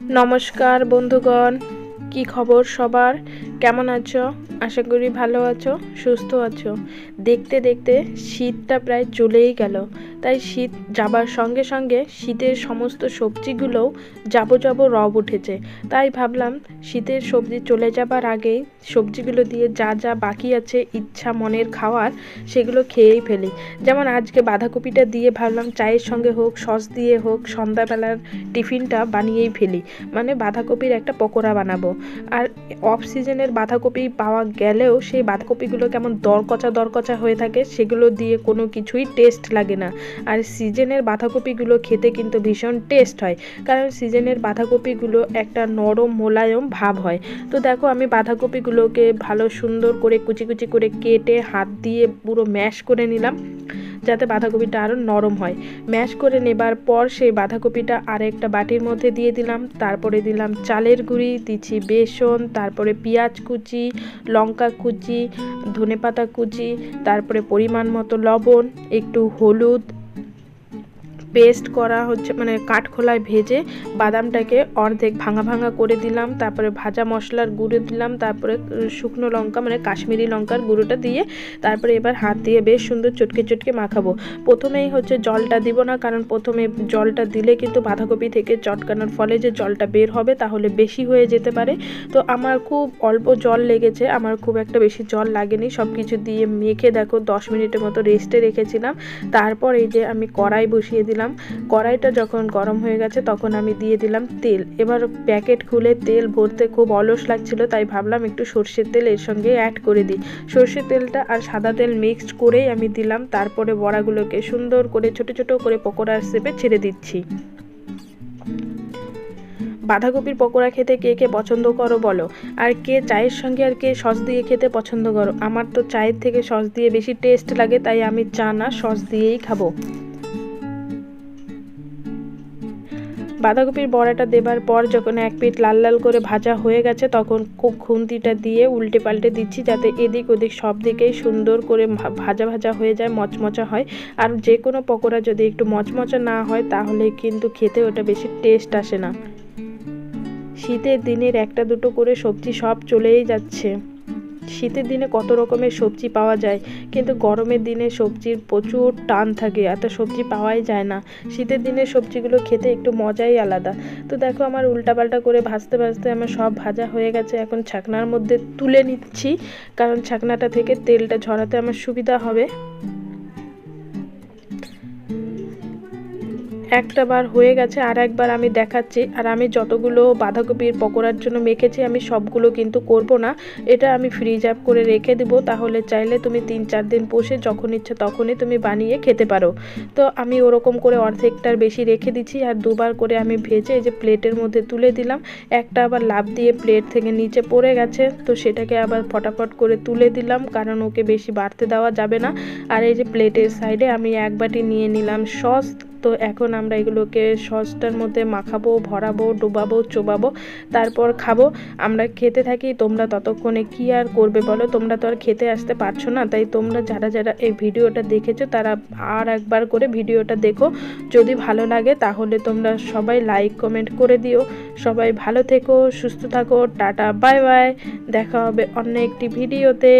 নমস্কার বন্ধুগণ কি খবর সবার? কেমন আছো? আশা করি ভালো আছো, সুস্থ আছো। দেখতে দেখতে শীতটা প্রায় চলেই গেল। তাই শীত যাবার সঙ্গে সঙ্গে শীতের সমস্ত সবজিগুলোও যাব যাব রব উঠেছে। তাই ভাবলাম শীতের সবজি চলে যাবার আগেই সবজিগুলো দিয়ে যা যা বাকি আছে, ইচ্ছা, মনের খাওয়ার, সেগুলো খেয়েই ফেলি। যেমন আজকে বাঁধাকপিটা দিয়ে ভাবলাম চায়ের সঙ্গে হোক, সস দিয়ে হোক, সন্ধ্যাবেলার টিফিনটা বানিয়েই ফেলি। মানে বাঁধাকপির একটা পকোড়া বানাবো। আর অফ সিজনের বাঁধাকপি পাওয়া গেলেও সেই বাঁধাকপিগুলো কেমন দরকচা দরকচা হয়ে থাকে সেগুলো দিয়ে কোনো কিছুই টেস্ট লাগে না। আর সিজনের বাঁধাকপিগুলো খেতে কিন্তু ভীষণ টেস্ট হয়, কারণ সিজনের বাঁধাকপিগুলো একটা নরম মোলায়ম ভাব হয়। তো দেখো আমি বাঁধাকপিগুলোকে ভালো সুন্দর করে কুচি কুচি করে কেটে হাত দিয়ে পুরো ম্যাশ করে নিলাম। যাতে বাঁধাকপিটা আরও নরম হয়। ম্যাশ করে নেবার পর সেই বাঁধাকপিটা আর একটা বাটির মধ্যে দিয়ে দিলাম। তারপরে দিলাম চালের গুঁড়ি, দিচ্ছি বেসন, তারপরে পেঁয়াজ কুচি, লঙ্কা কুচি, ধনেপাতা কুচি, তারপরে পরিমাণ মতো লবণ, একটু হলুদ পেস্ট করা হচ্ছে মানে কাঠখোলায় ভেজে বাদামটাকে অর্ধেক ভাঙা ভাঙা করে দিলাম, তারপরে ভাজা মশলার গুঁড়ো দিলাম, তারপরে শুকনো লঙ্কা মানে কাশ্মীরি লঙ্কার গুঁড়োটা দিয়ে, তারপরে এবার হাত দিয়ে বেশ সুন্দর চটকে চটকে মাখাবো। প্রথমেই হচ্ছে জলটা দিব না, কারণ প্রথমে জলটা দিলে কিন্তু বাঁধাকপি থেকে চটকানোর ফলে যে জলটা বের হবে তাহলে বেশি হয়ে যেতে পারে। তো আমার খুব অল্প জল লেগেছে, আমার খুব একটা বেশি জল লাগেনি সব কিছু দিয়ে মেখে দেখো, দশ মিনিটের মতো রেস্টে রেখেছিলাম। তারপর এই যে আমি কড়াই বসিয়ে দিলাম দিলাম। কড়াইটা যখন গরম হয়ে গেছে তখন আমি দিয়ে দিলাম তেল। এবার প্যাকেট খুলে তেল ভরতে খুব অলস লাগছিল, তাই ভাবলাম একটু সর্ষের তেল এর সঙ্গে অ্যাড করে দিই। সর্ষের তেলটা আর সাদা তেল মিক্সড করেই আমি দিলাম। তারপরে বড়াগুলোকে সুন্দর করে, ছোট ছোট করে পকোড়ার শেপে ছেড়ে দিচ্ছি। বাঁধাকপির পকোড়া খেতে কে কে পছন্দ করো বলো। আর কে চায়ের সঙ্গে আর কে সস দিয়ে খেতে পছন্দ করো? আমার তো চায়ের থেকে সস দিয়ে বেশি টেস্ট লাগে, তাই আমি চা না, সস দিয়েই খাব। বাঁধাকপির বড়াটা দেবার পর যখন এক পিঠ লাল লাল করে ভাজা হয়ে গেছে, তখন খুব খুন্তিটা দিয়ে উল্টে পাল্টে দিচ্ছি যাতে এদিক ওদিক সব দিকেই সুন্দর করে ভাজা ভাজা হয়ে যায়, মচমচা হয়। আর যে কোনো পকোড়া যদি একটু মচমচা না হয়, তাহলে কিন্তু খেতে ওটা বেশি টেস্ট আসে না। শীতের দিনের একটা দুটো করে সবজি সব চলেই যাচ্ছে। শীতের দিনে কত রকমের সবজি পাওয়া যায়, কিন্তু গরমের দিনে সবজির প্রচুর টান থাকে, এত সবজি পাওয়াই যায় না। শীতের দিনে সবজিগুলো খেতে একটু মজাই আলাদা। তো দেখো আমার উল্টাপাল্টা করে ভাজতে ভাজতে আমার সব ভাজা হয়ে গেছে, এখন ছাকনার মধ্যে তুলে নিচ্ছি, কারণ ছাকনাটা থেকে তেলটা ঝরাতে আমার সুবিধা হবে। একটা বার হয়ে গেছে, আর একবার আমি দেখাচ্ছি। আর আমি যতগুলো বাঁধাকপির পকোড়ার জন্য মেখেছি, আমি সবগুলো কিন্তু করব না। এটা আমি ফ্রিজ আপ করে রেখে দেবো। তাহলে চাইলে তুমি তিন চার দিন বসে যখন ইচ্ছে তখনই তুমি বানিয়ে খেতে পারো। তো আমি ওরকম করে অর্ধেকটার বেশি রেখে দিচ্ছি, আর দুবার করে আমি ভেজে এই যে প্লেটের মধ্যে তুলে দিলাম। একটা আবার লাভ দিয়ে প্লেট থেকে নিচে পড়ে গেছে, তো সেটাকে আবার ফটাফট করে তুলে দিলাম, কারণ ওকে বেশি বাড়তে দেওয়া যাবে না। আর এই যে প্লেটের সাইডে আমি এক বাটি নিয়ে নিলাম সস তো এখন আমরা এগুলোকে সসটার মধ্যে মাখাবো, ভরাবো, ডোবাবো, চোবাবো, তারপর খাব। আমরা খেতে থাকি, তোমরা ততক্ষণে কি আর করবে বলো? তোমরা তো আর খেতে আসতে পারছ না, তাই তোমরা যারা যারা এই ভিডিওটা দেখেছ, তারা আর একবার করে ভিডিওটা দেখো। যদি ভালো লাগে, তাহলে তোমরা সবাই লাইক কমেন্ট করে দিও। সবাই ভালো থেকো, সুস্থ থাকো, টাটা বাই বাই দেখা হবে অন্য একটি ভিডিওতে।